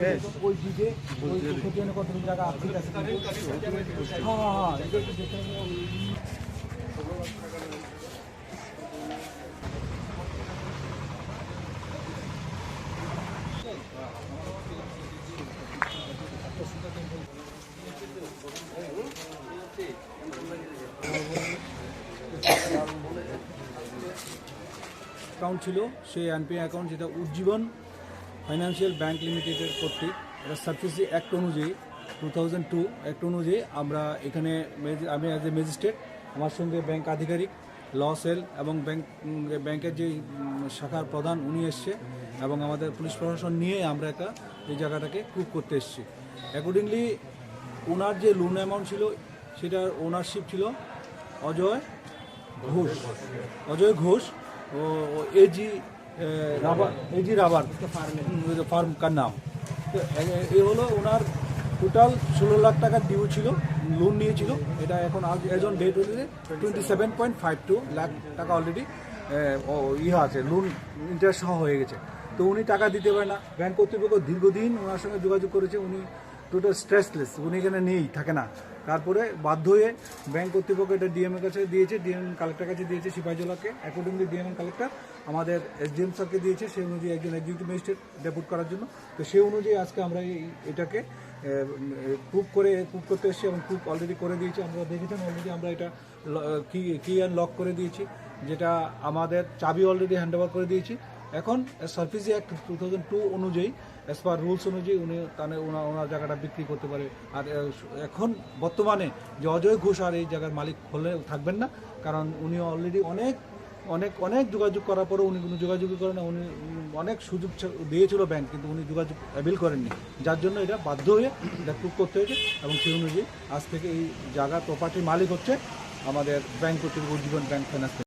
ওই দিকে একটু দেখে নেব। অ্যাকাউন্ট ছিল সেই এনপিআই অ্যাকাউন্ট যেটা উজ্জীবন ফাইন্যান্সিয়াল ব্যাংক লিমিটেডের কর্তৃক এটা সাবসিডি অ্যাক্ট অনুযায়ী টু থাউজেন্ড টু অ্যাক্ট অনুযায়ী আমরা এখানে আমি অ্যাজ এ ম্যাজিস্ট্রেট আমার সঙ্গে ব্যাংক আধিকারিক ল সেল এবং ব্যাংক ব্যাংকের যে শাখার প্রধান উনি এসছে এবং আমাদের পুলিশ প্রশাসন নিয়ে আমরা একটা এই জায়গাটাকে প্রুভ করতে এসেছি। অ্যাকর্ডিংলি ওনার যে লোন অ্যামাউন্ট ছিল, সেটার ওনারশিপ ছিল অজয় ঘোষ। অজয় ঘোষ ও AG rubber AG rubber farm কার নাম? তো এ- হলো ওনার টোটাল ষোলো লাখ টাকা ডিউ ছিল লোন নিয়েছিল। এটা এখন আজ এজ অন ডেট হচ্ছে twenty seven point five two lakh টাকা অলরেডি ইয়ে আছে লোন ইন্টারেস্ট সহ হয়ে গেছে। তো উনি টাকা দিতে পারে না। ব্যাংক কর্তৃপক্ষ দীর্ঘদিন ওনার সঙ্গে যোগাযোগ করেছে উনি টোটাল স্ট্রেসলেস উনি এখানে নেই থাকে না। তারপরে বাধ্য হয়ে ব্যাংক কর্তৃপক্ষ এটা ডিএম এর কাছে দিয়েছে ডিএম কালেক্টর কাছে দিয়েছে সিপাহীজলাকে অ্যাকর্ডিংলি ডিএম কালেক্টর আমাদের এসডিএম স্যারকে দিয়েছে, সেই অনুযায়ী একজন এক্সিকিউটিভ ম্যাজিস্ট্রেট ডেপুট করার জন্য। তো সেই অনুযায়ী আজকে আমরা এই এটাকে প্রুভ করে প্রুভ করতে এসেছি এবং প্রুভ অলরেডি করে দিয়েছি। আমরা দেখেছেন অলরেডি আমরা এটা কি কি অ্যান্ড লক করে দিয়েছি, যেটা আমাদের চাবি অলরেডি হ্যান্ড করে দিয়েছি। এখন service act two thousand two অনুযায়ী অ্যাজ পার রুলস অনুযায়ী উনি তাহলে ওনার ওনার জায়গাটা বিক্রি করতে পারে। আর এখন বর্তমানে যে অজয় ঘোষ আর এই জায়গার মালিক হলে থাকবেন না, কারণ উনি অলরেডি অনেক অনেক অনেক যোগাযোগ করার পরেও উনি কোনো যোগাযোগই করেন না। উনি অনেক সুযোগ দিয়েছিল ব্যাংক কিন্তু উনি যোগাযোগ অ্যাভেল করেননি। যার জন্য এটা বাধ্য হয়ে এটা প্রুভ করতে হয়েছে এবং সেই অনুযায়ী আজ থেকে এই জায়গা প্রপার্টির মালিক হচ্ছে আমাদের ব্যাংক কর্তৃপক্ষ জীবন ব্যাংক ফাইন্যান্স